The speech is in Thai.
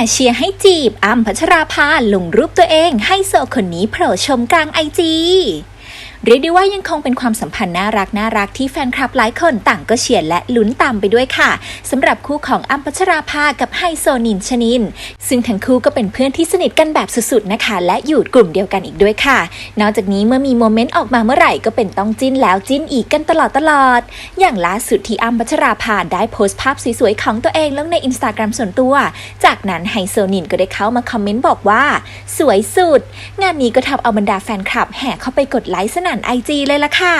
ห่เชียร์ให้จีบอ้ำพัชราภาลงรูปตัวเองให้โซคนนี้โผล่ชมกลางไอจี เรียกได้ว่ายังคงเป็นความสัมพันธ์น่ารักน่ารักที่แฟนคลับหลายคนต่างก็เชียร์และลุ้นตามไปด้วยค่ะสำหรับคู่ของอ้ำพัชราภากับไฮโซนินชนิน ซึ่งทั้งคู่ก็เป็นเพื่อนที่สนิทกันแบบสุดๆนะคะ และอยู่กลุ่มเดียวกันอีกด้วยค่ะ นอกจากนี้เมื่อมีโมเมนต์ออกมาเมื่อไหร่ก็เป็นต้องจิ้นแล้วจิ้นอีกกันตลอดตลอด อย่างล่าสุดที่อ้ำพัชราภาได้โพสต์ภาพสวยๆของตัวเองลงในอินสตาแกรมส่วนตัว จากนั้นไฮโซนินก็ได้เข้ามาคอมเมนต์บอกว่า สวยสุด งานนี้ก็ทำเอาบรรดาแฟนคลับแห่เข้าไปกดไลค์สนั่นไอจีเลยล่ะค่ะ